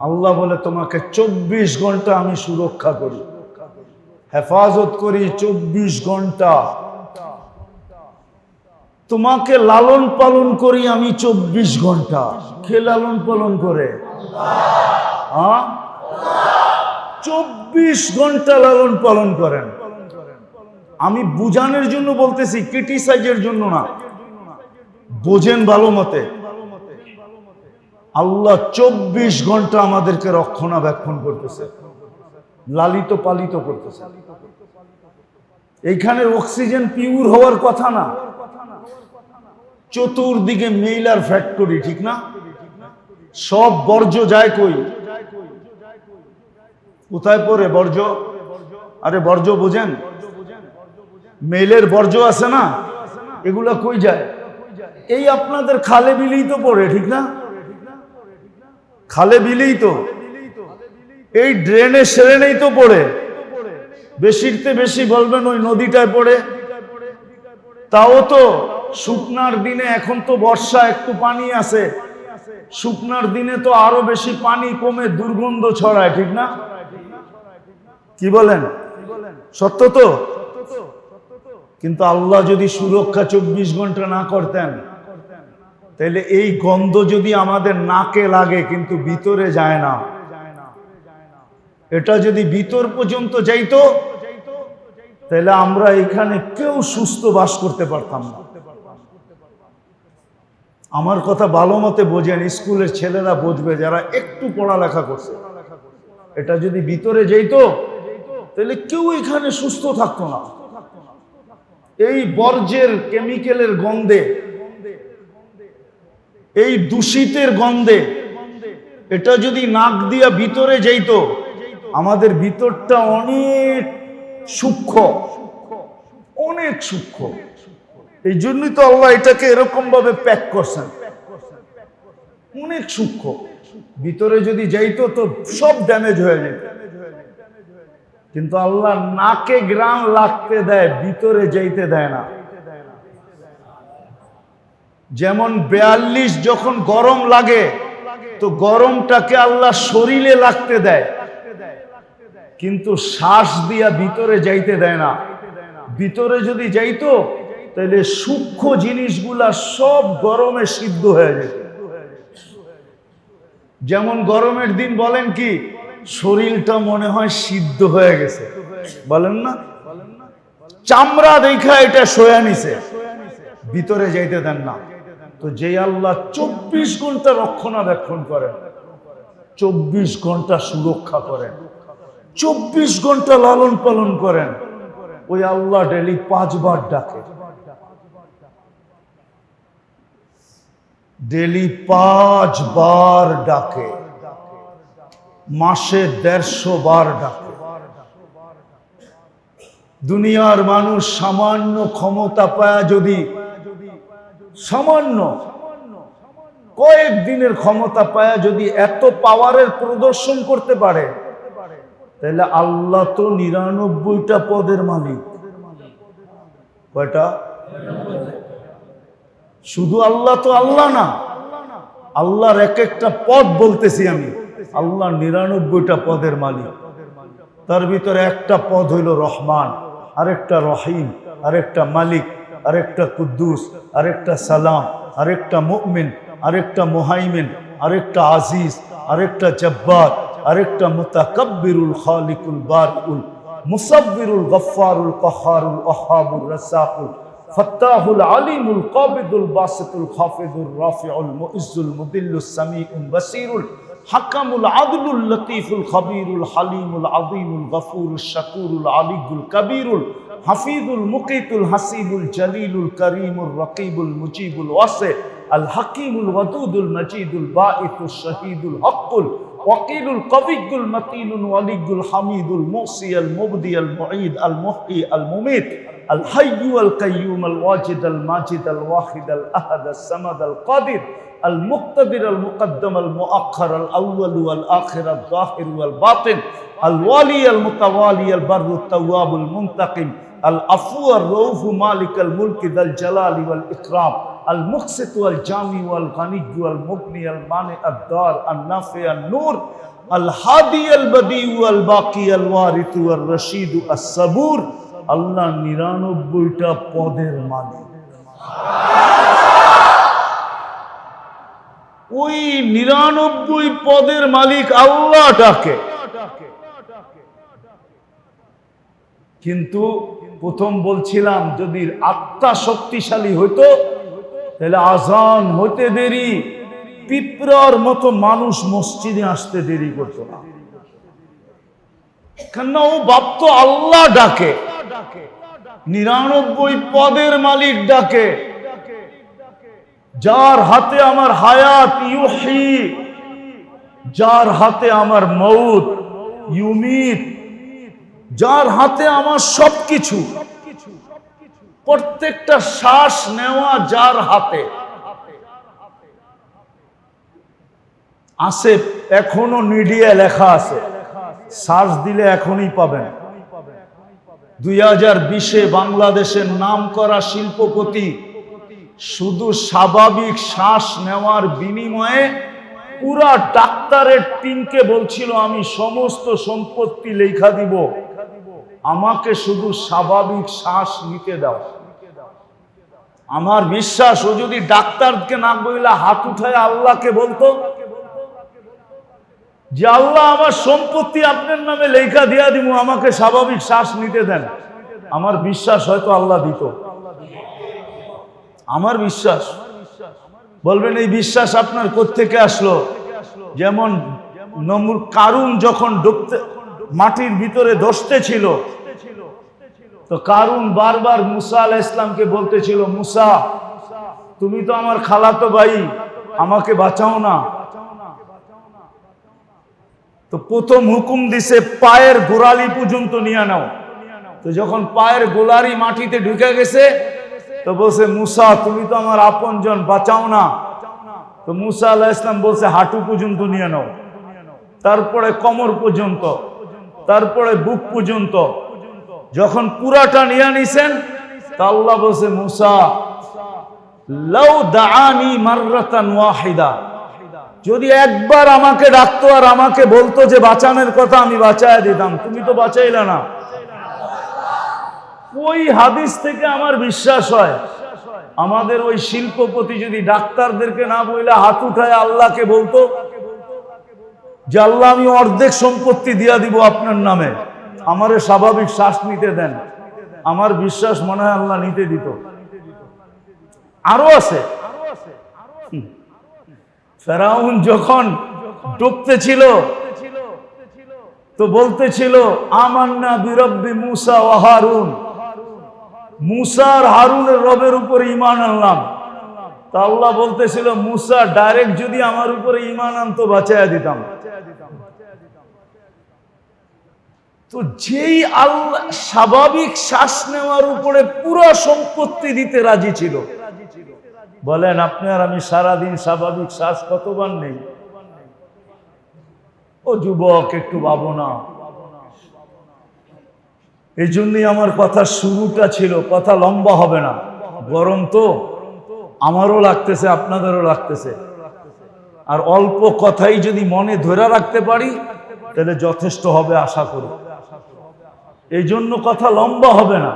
আল্লাহ বলে, তোমাকে চব্বিশ ঘণ্টা আমি সুরক্ষা করি। হেফাজত করি চব্বিশ ঘণ্টা। তোমাকে লালন পালন করি আমি চব্বিশ ঘণ্টা। কে লালন পালন করে? চব্বিশ ঘণ্টা লালন পালন করেন। আমি বুঝানোর জন্য বলতেছি, ক্রিটিসাইজের জন্য না। বোঝেন ভালো মতে। আল্লাহ চব্বিশ ঘণ্টা আমাদেরকে রক্ষণাবেক্ষণ করতেছে। লালিত পালিত করতেছে। এইখানে অক্সিজেন পিউর হওয়ার কথা না। চতুর্দিকে মেইলার ফ্যাক্টরি ঠিক না? সব বর্জ্য যায় কই? কোথায় পরে বর্জ্য? আরে বর্জ্য বোঝেন? মেইলের বর্জ্য আছে না? এগুলা কই যায়? এই আপনাদের খালে বিলেই তো পড়ে, ঠিক না? খালে বিলেই তো। এই ড্রেনে সেরেনেই তো পড়ে। বেশিরতে বেশি বলবেন ওই নদীটায় পড়ে। তাও তো শুকনার দিনে এখন তো বর্ষা, একটু পানি আছে। শুকনার দিনে তো আরও বেশি পানি কমে, দুর্গন্ধ ছড়ায়, ঠিক না? কি বলেন? সত্য তো? কিন্তু আল্লাহ যদি সুরক্ষা চব্বিশ ঘণ্টা না করতেন তাহলে এই গন্ধ যদি আমাদের নাকে লাগে, কিন্তু ভিতরে যায় না। এটা যদি ভিতর পর্যন্ত যাইতো, তাহলে আমরা এখানে কেউ সুস্থ বাস করতে পারতাম না। আমার কথা ভালো মতে বোঝেন, স্কুলের ছেলেরা বুঝবে যারা একটু পড়ালেখা করছে। এটা যদি ভিতরে যেত তাহলে কেউ এখানে সুস্থ থাকতো না। এই বর্জ্যের কেমিক্যালের গন্ধে এই দূষিতের গন্ধে, এটা যদি নাক দিয়া ভিতরে যাইত, আমাদের ভিতরটা অনেক সূক্ষ্ম অনেক সূক্ষ্ম। এই জন্যই তো আল্লাহ এটাকে এরকম ভাবে প্যাক করছেন। অনেক সূক্ষ্ম। ভিতরে যদি যাইতো তো সব ড্যামেজ হয়ে যেত। কিন্তু আল্লাহ নাকে গ্রাম লাগতে দেয়, ভিতরে যাইতে দেয় না। যেমন বেয়াল্লিশ যখন গরম লাগে, তো গরমটাকে আল্লাহ শরীরে লাগতে দেয়। কিন্তু শ্বাস দিয়া ভিতরে যাইতে দেয় না। ভিতরে যদি যাইতো তাহলে সূক্ষ্ম জিনিসগুলা সব গরমে সিদ্ধ হয়ে যেত। যেমন গরমের দিন বলেন কি, শরীরটা মনে হয় সিদ্ধ হয়ে গেছে। বলেন না? চামড়া দেখা এটা সোয়া নিছে। ভিতরে যাইতে দেন না। তো যে আল্লাহ চব্বিশ ঘণ্টা রক্ষণাবেক্ষণ করেন, চব্বিশ ঘণ্টা সুরক্ষা করেন, চব্বিশ ঘণ্টা লালন পালন করেন, ওই আল্লাহ ডেলি পাঁচবার ডাকে। ডেলি পাঁচবার ডাকে, মাসে দেড়শো বার ডাকে। দুনিয়ার মানুষ সামান্য ক্ষমতা পায় যদি সামান্য। কয়েক দিনের ক্ষমতা পায় যদি এত পাওয়ারের প্রদর্শন করতে পারে, তাহলে আল্লাহ তো নিরানব্বইটা পদের মালিক। কয়টা? শুধু আল্লাহ তো আল্লাহ না, আল্লাহর এক একটা পদ বলতেছি আমি, আল্লাহ নিরানব্বইটা পদের মালিক। তার ভিতরে একটা পদ হইল রহমান, আরেকটা রহিম, আরেকটা মালিক। আরেকটা কুদ্দুস, আরেকটা সালাম, আরেকটা মুমিন, আরেকটা মুহাইমিন, আরেকটা আজিজ, আরেকটা জব্বার, আরেকটা মুতাকাব্বিরুল খালিকুল বারউল মুসাব্বিরুল গফফারুল কহারুল ওহাবুর রাসাকুল ফাত্তাহুল আলিমুল কাবিদুল বাসিতুল খাফিদুর রাফিউল মুইজ্জুল মুদিল্লুস সামিউল বাসিরুল, হাকামুল আদলুল লতিফুল খবীরুল হালিমুল আযীমুল গফুরুল শাকুরুল আলিগুল কবীরুল হাফিজুল মুকিতুল হাসিবুল জলিলুল করিমুল রকিবুল মুজিবুল ওয়াসি আল হাকিমুল ওয়াদুদুল মজিদুল বাঈতুল শহীদুল হকুল وقيل القوي المتين الولي الحميد الموصي المبدي المعيد المحيي المميت الحي والقيوم الواجد الماجد الواحد الأحد الصمد القادر المقتدر المقدم المؤخر الأول والآخر الظاهر والباطن الوالي المتوالي البر التواب المنتقم আল আফু আর রৌফ মালিক আল দাল জালাল ওয়াল আল মুকসিত জামি ওয়াল গানি ওয়াল মুগনি আল মানে আল আল বদি ওয়াল বাকি আল ওয়াল রশিদ আস সাবুর আল্লাহ নিরানব্বইটা পদের মালিক। ওই নিরানব্বই পদের মালিক আল্লাহ ডাকে। কিন্তু প্রথম বলছিলাম, যদি আত্মা শক্তিশালী হইতো, তাহলে আজান হইতে দেরি, পিঁপড়ার মতো মানুষ মসজিদে আসতে দেরি করতো না। কেননা ও বাপ্ত আল্লাহ ডাকে, নিরানব্বই পদের মালিক ডাকে, যার হাতে আমার হায়াত ইউহি, যার হাতে আমার মৌত ইউমিত যার হাতে আমার সবকিছু, প্রত্যেকটা শ্বাস নেওয়া যার হাতে। আছে এখনও মিডিয়া লেখা আছে। শ্বাস দিলে এখনই পাবেন। দুই হাজার বিশে বাংলাদেশের নাম করা শিল্পপতি শুধু স্বাভাবিক শ্বাস নেওয়ার বিনিময়ে পুরা ডাক্তারের টিমকে বলছিল, আমি সমস্ত সম্পত্তি লেখা দিব। আমাকে শুধু স্বাভাবিক শ্বাস নিতে দাও। আমার বিশ্বাস, ও যদি ডাক্তারকে না বইলা হাত উঠায় আল্লাহকে বলতো, যে আল্লাহ আমার সম্পত্তি আপনার নামে লেখা দিয়া দিব আমাকে স্বাভাবিক শ্বাস নিতে দেন। আমার বিশ্বাস হয়তো আল্লাহ দিত। আমার বিশ্বাস। বলবেন, এই বিশ্বাস আপনার কোত্থেকে আসলো? যেমন নমুর কারুন যখন ডুবতে মাটির ভিতরে দশতে ছিল। তো কারুন বারবার মুসা আলাহ ইসলামকে বলতেছিল, মুসা, তুমি তো আমার খালাতো ভাই, আমাকে বাঁচাও না। তো প্রথম হুকুম দিছে, পায়ের গোড়ালি পর্যন্ত নিয়ে নাও। তো যখন পায়ের গোলারি মাটিতে ঢুকে গেছে, তো বলছে, মুসা, তুমি তো আমার আপনজন, বাঁচাও না। তো মুসা আল্লাহ ইসলাম বলছে, হাঁটু পর্যন্ত নিয়ে নাও। তারপরে কোমর পর্যন্ত। তারপরে বুক পর্যন্ত যখন পুরাটা নিয়ে নিছেন, তা আল্লাহ বলছে, মুসা, লাউ ওয়াহিদা। যদি একবার আমাকে ডাকতো আর আমাকে বলতো যে বাঁচানোর কথা আমি বাঁচায় দিতাম, তুমি তো বাঁচাইলে না। ওই হাদিস থেকে আমার বিশ্বাস হয়, আমাদের ওই শিল্পপতি যদি ডাক্তারদেরকে না বইলে হাত উঠায় আল্লাহকে বলতো যে আল্লাহ আমি অর্ধেক সম্পত্তি দিয়া দিব আপনার নামে, আমারে স্বাভাবিক শ্বাস নিতে দেন। আমার বিশ্বাস মনে হয় আল্লাহ নিতে দিত। আরও আছে। ফেরাউন যখন ডুবতে ছিল তো বলতেছিল, আমান্না বিরব্বি মুসা ও হারুন। মুসার হারুনের রবের উপরে ইমান আনলাম। তা আল্লাহ বলতেছিল, মুসা ডাইরেক্ট যদি আমার উপরে ইমান আনতো, বাঁচাইয়া দিতাম। তো যেই আল্লাহ স্বাভাবিক শ্বাস নেওয়ার উপরে পুরো সম্পত্তি দিতে রাজি ছিল। বলেন, আপনি আর আমি সারাদিন স্বাভাবিক শ্বাস কতবার নেই? ও যুবক, একটু ভাবো না। এই জন্যই আমার কথা শুরুটা ছিল, কথা লম্বা হবে না। গরম তো। আমারও লাগতেছে, আপনাদেরও লাগতেছে। আর অল্প কথাই যদি মনে ধরে রাখতে পারি, তাহলে যথেষ্ট হবে আশা করি। এই জন্য কথা লম্বা হবে না।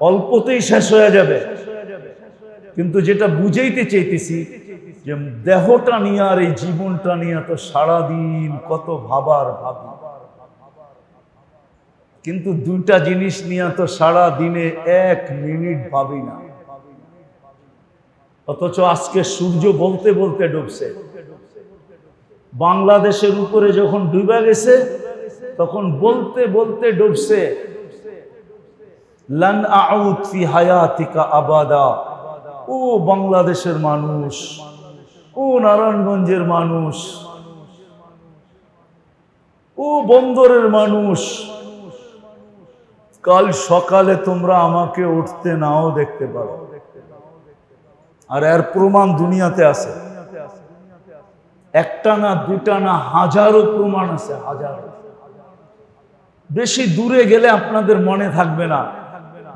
অল্পতেই শেষ হয়ে যাবে। কিন্তু যেটা বুঝাইতে চাইতেছি, যে দেহটা নিয়ে আর এই জীবনটা নিয়ে তো সারাদিন কত ভাবার ভাবি। কিন্তু দুইটা জিনিস নিয়ে তো সারা দিনে এক মিনিট ভাবি না। অথচ আজকে সূর্য বলতে বলতে ডুবছে। বাংলাদেশের উপরে যখন ডুবে গেছে, তখন বলতে বলতে ডুবছে। আবাদা। ও বাংলাদেশের মানুষ, ও নারায়ণগঞ্জের মানুষ, ও বন্দরের মানুষ, কাল সকালে তোমরা আমাকে উঠতে নাও দেখতে পারো। আর এর প্রমাণ দুনিয়াতে আছে। একটা না দুটা না হাজারো প্রমাণ আছে, হাজারো। বেশি দূরে গেলে আপনাদের মনে থাকবে না।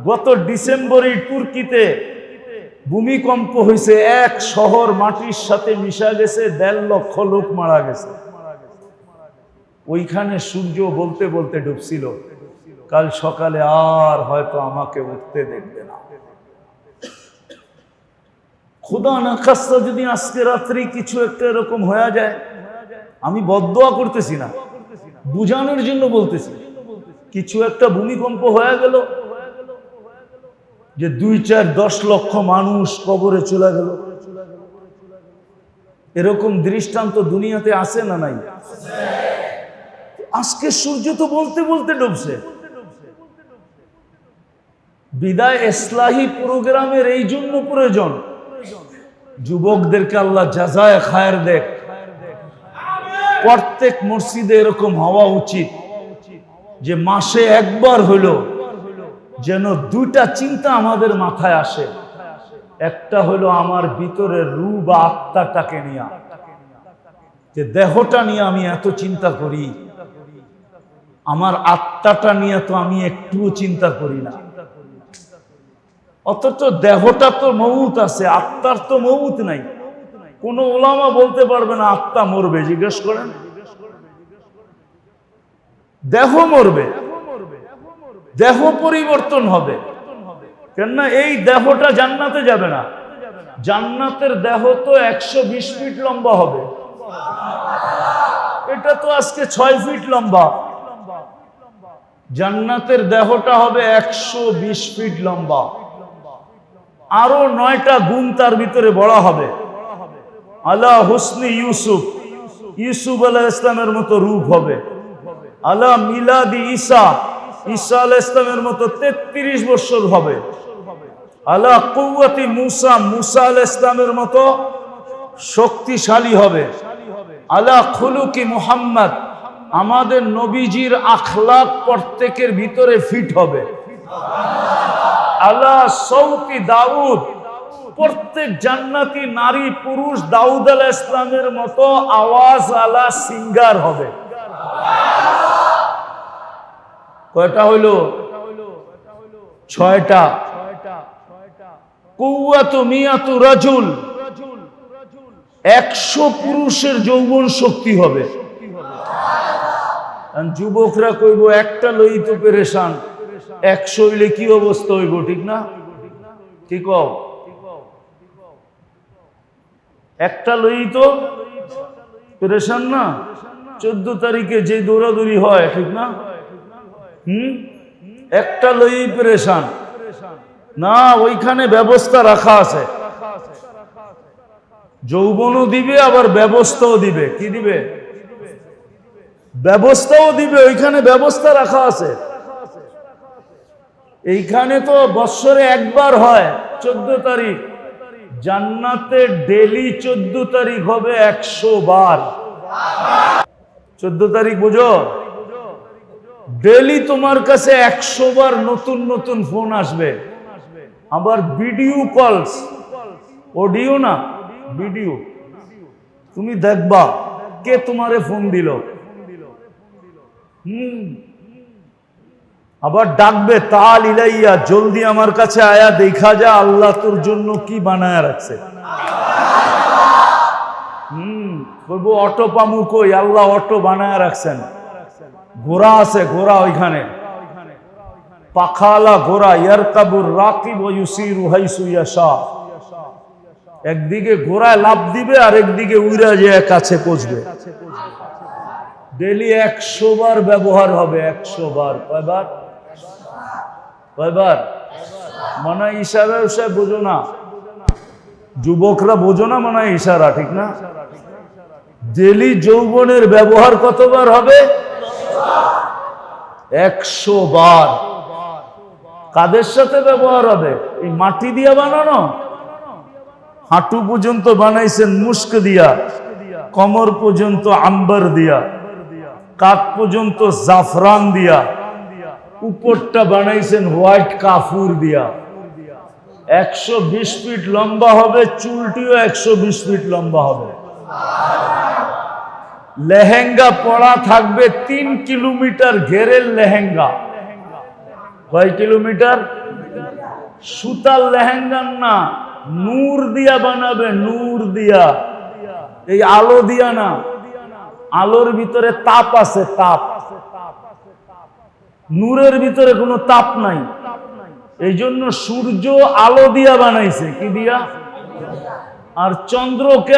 গত ডিসেম্বরে তুর্কিতে ভূমিকম্প হয়েছে, এক শহর মাটির সাথে মিশা গেছে, দেড় লক্ষ লোক মারা গেছে। ওইখানে সূর্য বলতে বলতে ডুবছিল। কাল সকালে আর হয়তো আমাকে উঠতে দেখবে না। খুদা না খাস্তা যদি আজকে রাত্রি কিছু একটা এরকম হয়ে যায়, আমি বদোয়া করতেছি না, বুঝানোর জন্য বলতেছি। কিছু একটা ভূমিকম্প হয়ে গেল, যে দুই চার দশ লক্ষ মানুষ কবরে চলে গেল। এরকম দৃষ্টান্ত দুনিয়াতে আসে না নাই? আজকে সূর্য তো বলতে বলতে ডুবছে। বিদায় ইসলাহী প্রোগ্রামের এই জন্য প্রয়োজন। যুবকদেরকে আল্লাহ যাজায় খায়ের দেখ। প্রত্যেক মসজিদে এরকম হওয়া উচিত যে মাসে একবার হলো যেন দুইটা চিন্তা আমাদের মাথায় আসে। একটা হলো আমার ভিতরে রু বা আত্মাটাকে নিয়ে। যে দেহটা নিয়ে আমি এত চিন্তা করি, আমার আত্মাটা নিয়ে তো আমি একটুও চিন্তা করি না। অথচ দেহটা তো মৌত আছে, আত্মার তো মৌত নাই। কোন ওলামা বলতে পারবে না, আত্মা মরবে, জিজ্ঞেস করেন। দেহ মরবে, দেহ পরিবর্তন হবে। কেননা এই দেহটা জান্নাতে যাবে না। জান্নাতের দেহ তো একশো বিশ ফিট লম্বা হবে। এটা তো আজকে ছয় ফিট লম্বা। জান্নাতের দেহটা হবে একশো বিশ ফিট লম্বা। আরও নয়টা গুণ তার ভিতরে বড় হবে। আল্লাহ হুসনি ইউসুফ। ইউসুফ আলাহ ইসলামের মতো রূপ হবে। আল্লাহ মিলাদি ঈসা। ঈসা আলাহ ইসলামের মতো তেত্রিশ বছর হবে। আল্লাহ কৌয়াতি মুসা। মুসা আলাহ ইসলামের মতো শক্তিশালী হবে। আল্লাহ খুলুকি মুহাম্মদ। আমাদের নবীজির আখলাক প্রত্যেকের ভিতরে ফিট হবে। আল্লাহ সৌতি দাউদ। প্রত্যেক জান্নাতি নারী পুরুষ দাউদ আলাহ ইসলামের মতো আওয়াজ আলা সিঙ্গার হবে। কয়টা হইল? ছয়টা। রাজুল। একশো পুরুষের যৌবন শক্তি হবে। যুবকরা কইব, একটা লই তো পেরেশান। একশো হইলে কি অবস্থা হইব, ঠিক না? ঠিক হও। একটা লই তো? পেরেশান না? চোদ্দ তারিখে যে দৌড়াদৌড়ি হয়, ঠিক না? হুম? একটা লই পেরেশান। না, ওইখানে ব্যবস্থা রাখা আছে। যৌবনও দিবে, আবার ব্যবস্থাও দিবে। কি দিবে? ব্যবস্থাও দিবে, ওইখানে ব্যবস্থা রাখা আছে। এইখানে তো বৎসরে একবার হয়, চোদ্দ তারিখ। জান্নাতে ডেলি চোদ্দ তারিখ হবে একশো বার। চোদ্দ তারিখ বুঝো? ডেলি তোমার কাছে একশো বার নতুন নতুন ফোন আসবে। আবার ভিডিও কলস। অডিও না, ভিডিও। তুমি দেখবা কে তোমারে ফোন দিল। হুম। আবার ডাকবে, তাল ইলাইয়া, জলদি আমার কাছে আয়া, দেখা যা, আল্লাহ তোর জন্য কি বানায় রাখছে। হুম, বলব, অটো পামু কই? আল্লাহ অটো বানায় রাখছেন। ঘোড়া আছে, ঘোড়া ওইখানে। পাখালা ঘোড়া, ইয়ারকাবুর রাকিব ইউসিরু হাইসু ইয়াশা। একদিকে ঘোড়ায় লাভ দিবে, আর একদিকে উইরা যে কাছে পচবে ডেলি একশো বার ব্যবহার হবে, একশো বার। কয়বার? কয়বার? মনে ইশারা উষায় বোঝো না। যুবকরা বোঝো না মনে ইশারা, ঠিক না? ডেলি যৌবনের ব্যবহার কতবার হবে? একশো বার। কাদের সাথে ব্যবহার হবে? এই মাটি দিয়া বানানো? হাঁটু পর্যন্ত বানাইছেন মুস্ক দিয়া, কমর পর্যন্ত আম্বার দিয়া, কাক পর্যন্ত জাফরান দিয়া। উপরটা বানাইছেন হোয়াইট কাফুর দিয়া। একশো বিশ ফিট লম্বা হবে, চুলটিও একশো বিশ ফিট লম্বা হবে। লেহেঙ্গা পড়া থাকবে তিন কিলোমিটার ঘেরের লেহেঙ্গা। কয় কিলোমিটার? সুতার লেহেঙ্গার না, নূর দিয়া বানাবে, নূর দিয়া। এই আলো দিয়া না, আলোর ভিতরে তাপ আছে, তাপ। নূরের ভিতরে কোনো তাপ নাই। এই জন্য সূর্য আলো দিয়া বানাইছে। কি দিয়া? আর চন্দ্রকে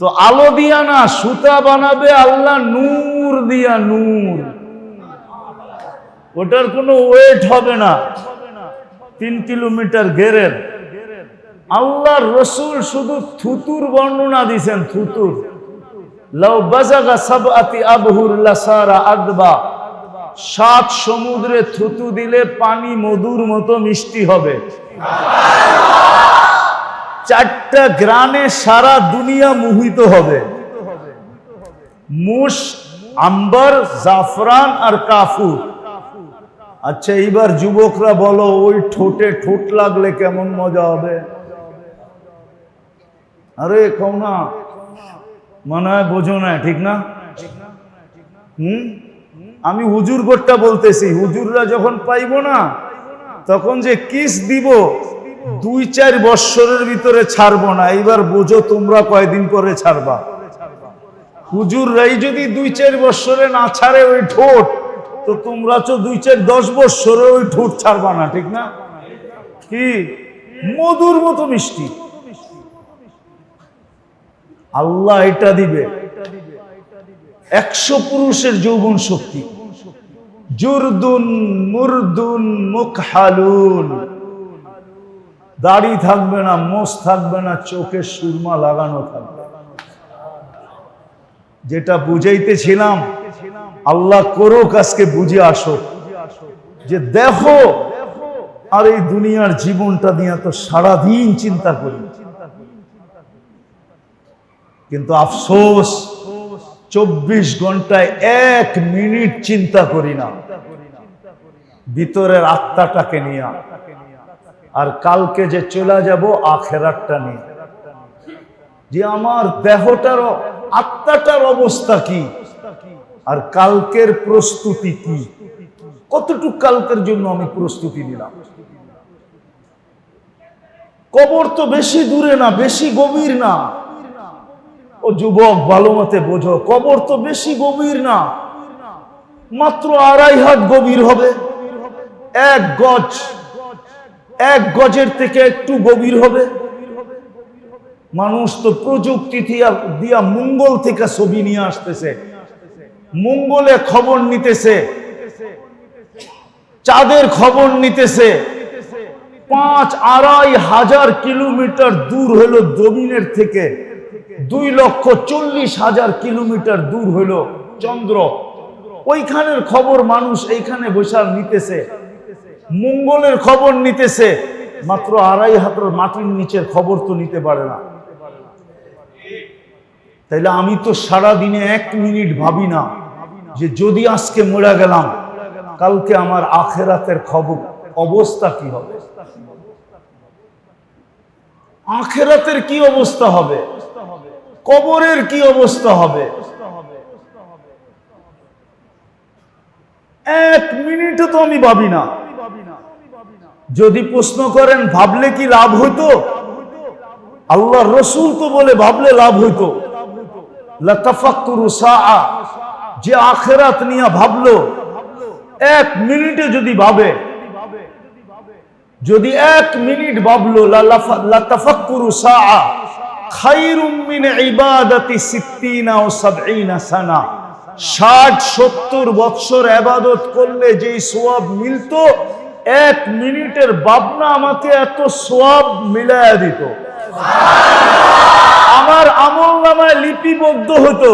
তো আলো দিয়া না, সুতা বানাবে আল্লাহ নূর দিয়া নূর। ওটার কোনো ওয়েট হবে না। তিন কিলোমিটার ঘেরের। আল্লাহ রসুল শুধু থুতুর বর্ণনা দিছেন, থুতুর। সাত সমুদ্রে থুতু দিলে পানি মধুর মতো মিষ্টি হবে। চারটা গ্রামে সারা দুনিয়া মোহিত হবে। মুস আম্বার, জাফরান আর কাফুর। আচ্ছা এইবার যুবকরা বলো, ওই ঠোঁটে ঠোঁট লাগলে কেমন মজা হবে? আরে, কও না। মনে হয় বোঝো না, ঠিক না? হুম? আমি হুজুর গোটটা বলতেছি, হুজুররা যখন পাইবো না, তখন যে কিস দিব, দুই চার বৎসরের ভিতরে ছাড়বো না। এইবার বোঝো তোমরা কয়দিন পরে ছাড়বা। হুজুররাই যদি দুই চার বৎসরে না ছাড়ে ওই ঠোঁট, তো তোমরা তো দুই চার দশ বৎসরে ওই ঠোঁট ছাড়বা না, ঠিক না? কি? মধুর মতো মিষ্টি। আল্লাহ এটা দিবে। একশো পুরুষের যৌবন শক্তি। জুরদুন, মুরদুন মুখহালুন দাড়ি থাকবে না, মোষ থাকবে না, চোখে সুরমা লাগানো থাকবে। যেটা বুঝাইতেছিলাম, আল্লাহ করো আজকে বুঝে আসো। যে দেখো, আর এই দুনিয়ার জীবনটা নিয়ে তো সারাদিন চিন্তা করি। কিন্তু আফসোস, চব্বিশ ঘন্টায় এক মিনিট চিন্তা করি না। ভিতরের আত্মাটাকে নিয়ে। আর কালকে যে চলে যাব, আখেরাতটা নিয়ে। যে আমার দেহটার আত্মাটার অবস্থা কি? আর কালকের প্রস্তুতি কি? কতটুক কালকের জন্য আমি প্রস্তুতি নিলাম? কবর তো বেশি দূরে না, বেশি গভীর না। ও যুবক, ভালো মতে বোঝো, কবর তো বেশি গভীর না। মাত্র আড়াই হাত গভীর হবে। এক গজ, এক গজের থেকে একটু গভীর হবে। মানুষ তো প্রযুক্তি দিয়া মঙ্গল থেকে ছবি নিয়ে আসতেছে। মঙ্গলে খবর নিতেছে। চাঁদের খবর নিতেছে। পাঁচ আড়াই হাজার কিলোমিটার দূর হলো জমিনের থেকে। দুই লক্ষ চল্লিশ হাজার কিলোমিটার দূর হলো চন্দ্র। ওইখানের খবর মানুষ এইখানে বৈশাল নিতেছে। মঙ্গলের খবর নিতেছে। মাত্র আড়াই হাতের মাটির নিচের খবর তো নিতে পারে না। তাইলে আমি তো সারা দিনে এক মিনিট ভাবি না যে যদি আজকে মরে গেলাম, কালকে আমার আখেরাতের খবর অবস্থা কি হবে? আখেরাতের কি অবস্থা হবে? কবরের কি অবস্থা হবে? এক মিনিটও তো আমি ভাবি না। যদি প্রশ্ন করেন, ভাবলে কি লাভ হইতো? আল্লাহ রসুল তো বলে ভাবলে লাভ হইতো। যে আখেরাত নিয়ে ভাবলো, এক মিনিটে যদি ভাবে, যদি এক মিনিট ভাবলো, লালাফা- লাতাফাক্কুরু ষাট, সত্তর বৎসর আবাদত করলে যেই সোয়াব মিলতো, এক মিনিটের ভাবনা আমাকে এত সোয়াব মিলায়া দিত। আমার আমল নামায় লিপিবদ্ধ হতো।